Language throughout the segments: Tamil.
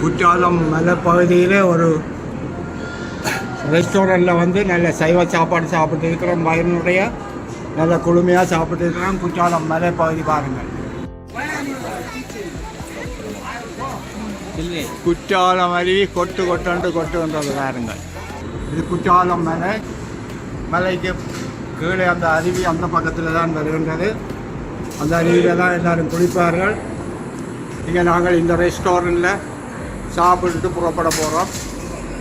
குற்றாலம் மலைப்பகுதியில் ஒரு ரெஸ்டாரண்ட்டில் வந்து நல்ல சைவ சாப்பாடு சாப்பிட்டு இருக்கிறோம் பயனுடைய நல்ல குளுமையாக சாப்பிட்டு இருக்கிறோம் குற்றாலம் மலைப்பகுதி பாருங்கள். குற்றாலம் அருவி கொட்டு கொட்டு கொட்டு வந்தது பாருங்கள். இது குற்றாலம் மலை. மலைக்கு கீழே அந்த அருவி அந்த பக்கத்தில் தான் வருகின்றது. அந்த அருவியில் தான் எல்லோரும் குளிப்பார்கள். இங்கே நாங்கள் இந்த ரெஸ்டாரண்ட்டில் சாப்பிட்டு புறப்பட போகிறோம்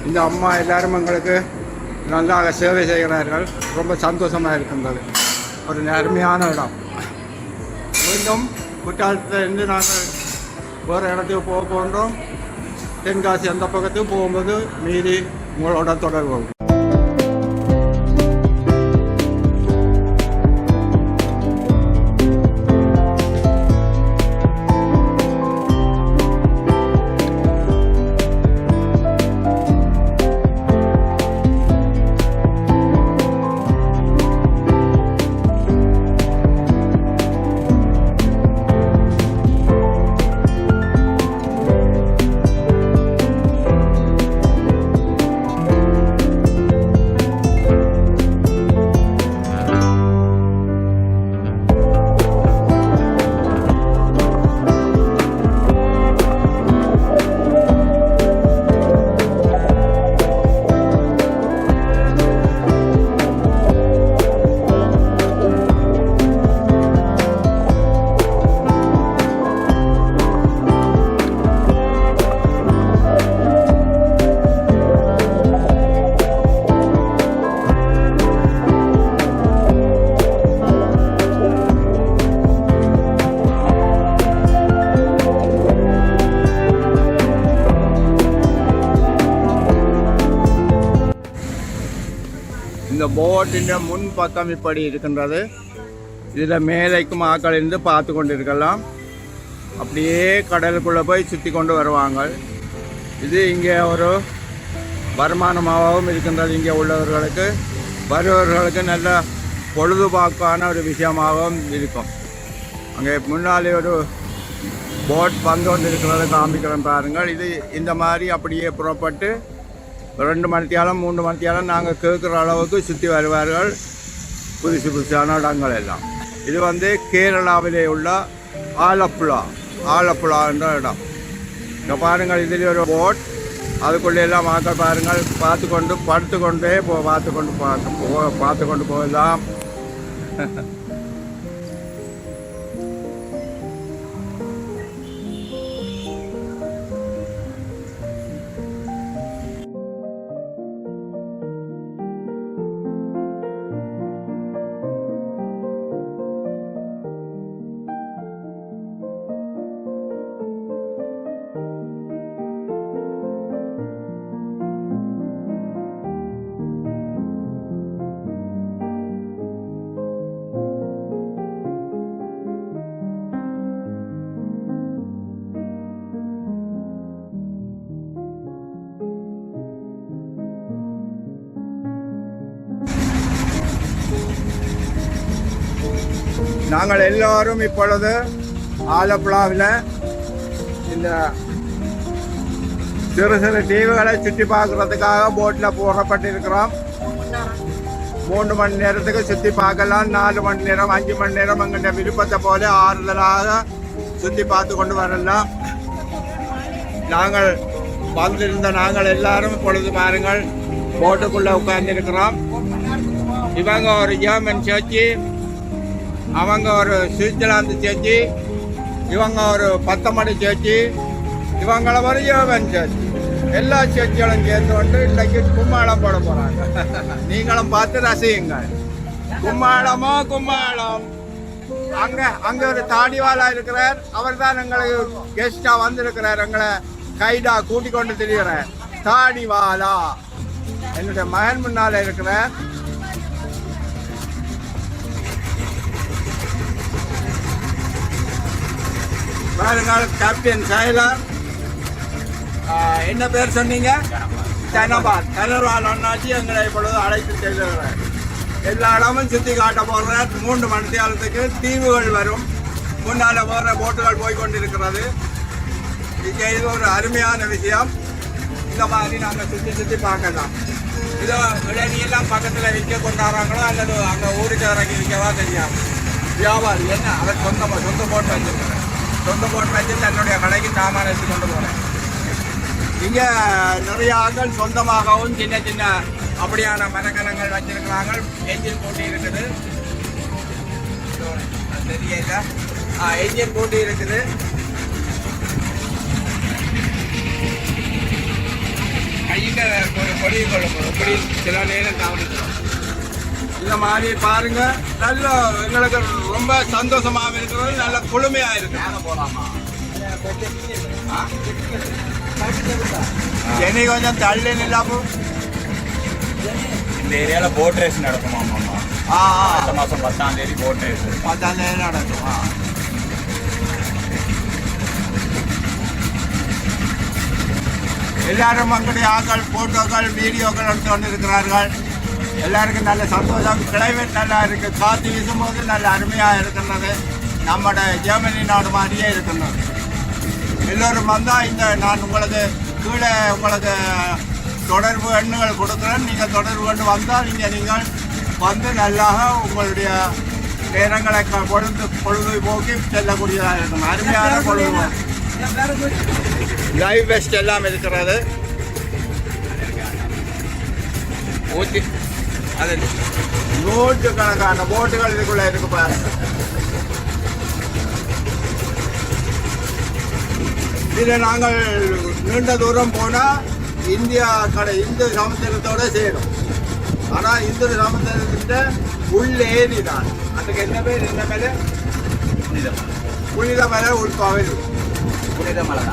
இந்த அம்மா எல்லாரும் எங்களுக்கு நன்றாக சேவை செய்கிறார்கள். ரொம்ப சந்தோஷமாக இருக்கின்றது. ஒரு அருமையான இடம். மீண்டும் குற்றாலத்திலிருந்து நாங்கள் வேறு இடத்துக்கு போக போன்றோம் தென்காசி அந்த பக்கத்துக்கு போகும்போது மீறி உங்களோட தொடர்பு போட்டின் முன் பக்கம் இப்படி இருக்கின்றது. இதில் மேலைக்கும் ஆக்கள் இருந்து பார்த்து கொண்டு இருக்கலாம் அப்படியே கடலுக்குள்ளே போய் சுற்றி கொண்டு வருவாங்க. இது இங்கே ஒரு வருமானமாகவும் இருக்கின்றது இங்கே உள்ளவர்களுக்கு. வருபவர்களுக்கு நல்ல பொழுதுபாக்கான ஒரு விஷயமாகவும் இருக்கும். அங்கே முன்னாலே ஒரு போட் வந்து கொண்டு இருக்கிறத காமிக்கிறோம் பாருங்கள். இது இந்த மாதிரி அப்படியே புறப்பட்டு ரெண்டு மணித்தியாலும் மூன்று மணித்தியாலும் நாங்கள் கேட்குற அளவுக்கு சுற்றி வருவார்கள். புதுசு புதுசான இடங்கள் எல்லாம். இது வந்து கேரளாவிலே உள்ள ஆலப்புழா. ஆலப்புழா என்ற இடம். இங்கே பாருங்கள் இதில் ஒரு போட் அதுக்குள்ளே எல்லாம் மக்கள் பாருங்கள். பார்த்து கொண்டு படுத்து கொண்டே போ பார்த்து கொண்டு பார்த்து போ பார்த்து கொண்டு போகலாம். நாங்கள் எல்லோரும் இப்பொழுது ஆலப்புழாவில் இந்த சிறு சிறு தீவுகளை சுற்றி பார்க்கறதுக்காக போட்டில் போகப்பட்டிருக்கிறோம். மூன்று மணி நேரத்துக்கு சுற்றி பார்க்கலாம். நாலு மணி நேரம் அஞ்சு மணி நேரம் எங்கிட்ட விருப்பத்தை போல ஆறுதலாக சுற்றி பார்த்து கொண்டு வரலாம். நாங்கள் வந்திருந்த நாங்கள் எல்லாரும் பொழுது பாருங்கள் போட்டுக்குள்ளே உட்கார்ந்துருக்கிறோம். இவங்க ஒரு ஜெர்மன் சேர்ச்சி அவங்க ஒரு சுவிட்சர்லாந்து சேர்ச்சி இவங்க ஒரு பத்தமணி சேர்ச்சி இவங்கள ஒரு யோகன் சேர்ச்சி. எல்லா சேர்ச்சிகளும் சேர்ந்து கொண்டு இன்னைக்கு கும்மாளம் போட போகிறாங்க நீங்களும் பார்த்து ரசியுங்க கும்மாளமோ கும்மாளம். அங்கே அங்கே ஒரு தாடிவாலா இருக்கிறார். அவர் தான் எங்களுக்கு கெஸ்டாக வந்திருக்கிறார். எங்களை கைடா கூட்டிக் கொண்டு திரிகிறார் தாடிவாலா. என்னுடைய மகன் முன்னால் இருக்கிறார். பாருங்கள் கேப்டன் சைலர் என்ன பேர் சொன்னீங்க? தனபால். தனர்வால் அண்ணாச்சி எங்களை இப்பொழுது அழைத்து செல்கிறார். எல்லா இடமும் சுற்றி காட்ட போகிறார் மூன்று மணி நேரத்துக்கு தீவுகள் வரும். முன்னால் போகிற போட்டுகள் போய் கொண்டிருக்கிறது இங்க இது ஒரு அருமையான விஷயம். இந்த மாதிரி நாங்கள் சுற்றி சுற்றி பார்க்கலாம். இதோ இளநீ பக்கத்தில் விற்க கொண்டாடுறாங்களோ அல்லது அங்கே ஊருக்கு இறங்கி விற்கவா தெரியாது. வியாபாரி என்ன? அதை சொந்தமாக சொந்த போட்டு வச்சிருக்கிறேன். சொந்த போட்டு வச்சு தன்னுடைய கடைக்கு சாமான வச்சு கொண்டு போனேன். இங்கே நிறைய ஆக்கள் சொந்தமாகவும் சின்ன சின்ன அப்படியான மரக்கலங்கள் வச்சிருக்கிறாங்க. என்ஜின் போட்டி இருக்குது. அது தெரியல ஆ என்ஜின் போட்டி இருக்குது. கையில் கொடி கொள்ள இப்படி சில நேரம் கவனிக்கிறோம் இந்த மாதிரி பாருங்க. நல்ல எங்களுக்கு ரொம்ப சந்தோஷமாக இருக்கிறது. நல்ல குளுமையா இருக்கு. போலாமா? என்னை கொஞ்சம் தள்ளி நில்லாமோ இந்த ஏரியால போட் ரேஸ் நடக்குமா மாமா? ஆ அடுத்த மாசம் பத்தாம் தேதி போட் ரேஸ் பத்தாம் தேதி நடக்கும். எல்லாரும் அங்கடைய ஆக்கள் போட்டோக்கள் வீடியோக்கள் எடுத்து கொண்டு இருக்கிறார்கள் எல்லாருக்கும் நல்ல சந்தோஷம். கிளைமேட் நல்லா இருக்குது காற்று வீசும்போது நல்ல அருமையாக இருக்கின்றது நம்மட ஜெர்மனி நாடு மாதிரியே இருக்கின்றது எல்லோரும் வந்தால் இந்த நான் உங்களுக்கு கீழே உங்களுக்கு தொடர்பு எண்ணுகள் கொடுக்குறேன். நீங்கள் தொடர்பு கொண்டு வந்தால் இங்கே நீங்கள் வந்து நல்லாக உங்களுடைய நேரங்களை க- பொழுது பொழுது போக்கி செல்லக்கூடியதாக இருக்கும். அருமையான பொழுது. லைவ் பெஸ்ட் எல்லாம் இருக்கிறது. ஊற்றி அது நூற்று கணக்கான போட்டுகள் இதுக்குள்ள இருக்கு பாருங்க இதில் நாங்கள் நீண்ட தூரம் போனால் இந்தியா கடை இந்து சமுத்திரத்தோட சேரும். ஆனால் இந்து சமுத்திரத்திட்ட உள்ளேரி தான். அதுக்கு என்ன பேர் என்ன மேலே? புனித மலை உள்பாவில் புனித மலை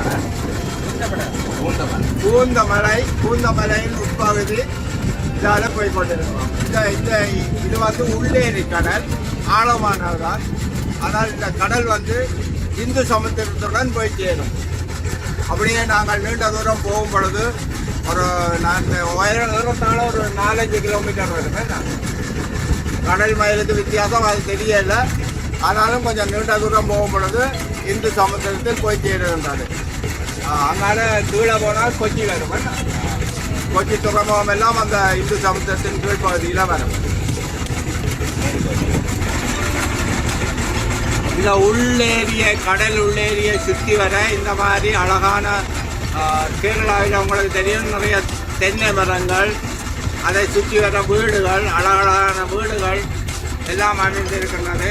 பூந்தமலை. பூந்தமலை பூந்தமலையின் உட்பகுதி. இதால போய் கொண்டிருக்கிறோம் இந்த இந்த இது வந்து உள்ளேரி கடல் ஆழமானதுதான் ஆனால் இந்த கடல் வந்து இந்து சமுத்திரத்துடன் போய் சேரும். அப்படியே நாங்கள் நீண்ட தூரம் போகும் பொழுது ஒரு நான் உயர தூரத்தால் ஒரு நாலஞ்சு கிலோமீட்டர் வருமே நான். கடல் மயிலுக்கு வித்தியாசம் அது தெரியல. ஆனாலும் கொஞ்சம் நீண்ட தூரம் போகும் பொழுது இந்து சமுத்திரத்தில் போய் சேருகின்றது. அதனால் கீழே போனால் கொச்சி வரும் கொச்சி துறைமுகம் எல்லாம் அந்த இந்து சமுத்திரத்தின் கீழ் பகுதியில் வரும். இந்த உள்ளேரிய கடல் உள்ளேரிய சுற்றி வர இந்த மாதிரி அழகான கேரளாவில் உங்களுக்கு தெரியும் நிறைய தென்னை மரங்கள் அதை சுற்றி வர வீடுகள் அழகழகான வீடுகள் எல்லாம் அமைந்திருக்கின்றது.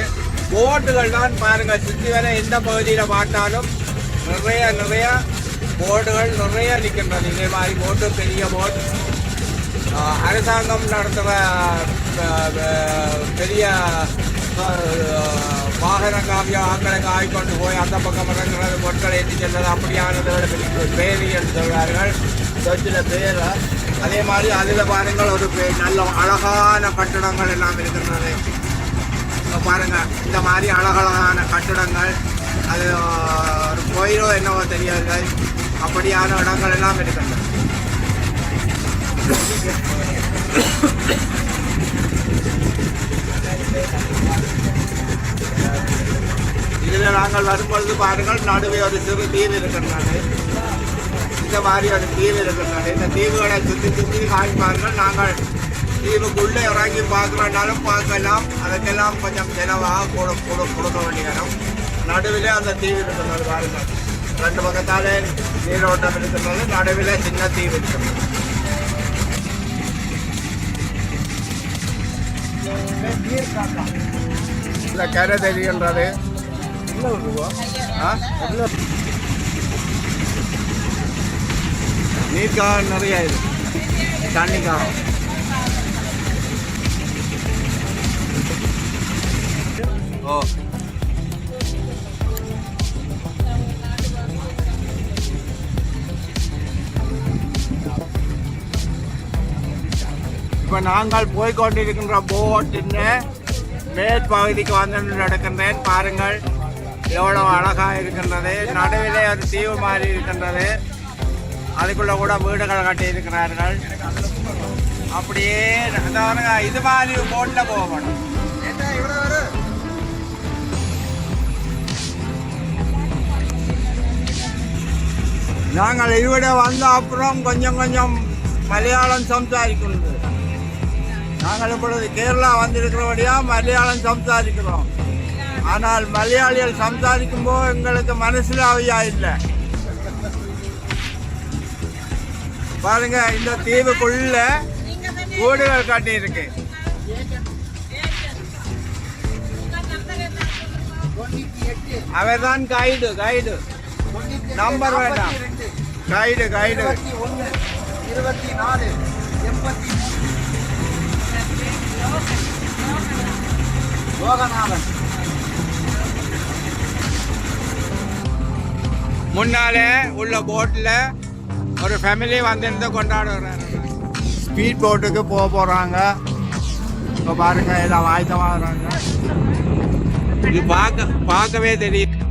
போட்டுகள் தான் பாருங்கள் சுற்றி வர எந்த பகுதியில் பார்த்தாலும் நிறைய நிறைய போர்டுகள் நிறைய நிற்கின்றது இதே மாதிரி போட்டு பெரிய போட் அரசாங்கம் நடத்துகிற பெரிய ஆஹ், வாகன காவிய ஆக்களை ஆய்கொண்டு போய் அந்த பக்கம் இறங்குறது பொருட்களை ஏற்றி செல்வது அப்படியானதோட பேரி என்று சொல்கிறார்கள் சொச்சில் பேர். அதே மாதிரி அதில் பாருங்கள் ஒரு நல்ல அழகான கட்டிடங்கள் எல்லாம் இருக்கின்றது. பாருங்கள் இந்த மாதிரி அழகழகான கட்டிடங்கள் அது ஒரு கோயிலோ என்னவோ தெரியவில்லை அப்படியான இடங்கள் எல்லாம் இருக்கின்றன இதில் நாங்கள் வரும்பொழுது பாருங்கள் நடுவே ஒரு சிறு தீவு இருக்கின்றது. இந்த மாதிரி ஒரு தீவு இருக்கின்றது. இந்த தீவுகளை சுற்றி சுற்றி காய்ப்பார்கள் நாங்கள் தீவுக்குள்ளே இறங்கி பார்க்கறனாலும் பார்க்கலாம். அதுக்கெல்லாம் கொஞ்சம் செலவாக கூட கூட கொடுக்க வேண்டிய இடம் நடுவிலே அந்த தீவு இருக்கிறது பாருங்கள். ரெண்டு பக்கத்தாலே நீரோட்டம் இருக்கின்றது நடுவிலே சின்ன தீவு இருக்கின்றது இந்த கரை தெரிகின்றது ஆ? நீர்க்காக நிறைய இது தண்ணிக்காக ஓ இப்போ நாங்கள் போய்கொண்டிருக்கின்ற போட்டின் மேற்பகுதிக்கு வந்து நடக்கின்றேன். பாருங்கள் எவ்வளவு அழகாக இருக்கின்றது. நடுவிலே ஒரு தீவு மாறி இருக்கின்றது. அதுக்குள்ள கூட வீடுகள் கட்டி இருக்கிறார்கள் அப்படியே இது மாதிரி போட்டில் போகணும். நாங்கள் இவிட வந்த அப்புறம் கொஞ்சம் கொஞ்சம் மலையாளம் சம்சாரிக்கின்றது. நாங்கள் இப்பொழுது கேரளா வந்திருக்கிறபடியா மலையாளம் சம்சாரிக்கிறோம் ஆனால் மலையாளிகள் சம்சாரிக்கும் போது எங்களுக்கு மனசில் அவையா இல்லை. பாருங்க இந்த தீவுக்குள்ள கூடுகள் கட்டியிருக்கு. அவர் தான் கைடு கைடு நம்பர் வேண்டாம். கைடு கைடு இருபத்தி நாலு எண்பத்தி லோகநாதன் முன்னாலே உள்ள போட்டில் ஒரு ஃபேமிலி வந்திருந்து கொண்டாடுறாங்க ஸ்பீட் போட்டுக்கு போக போகிறாங்க இப்போ பாருங்க எல்லாம் ஆயத்தமாகறாங்க இது பார்க்க பார்க்கவே தெரியும்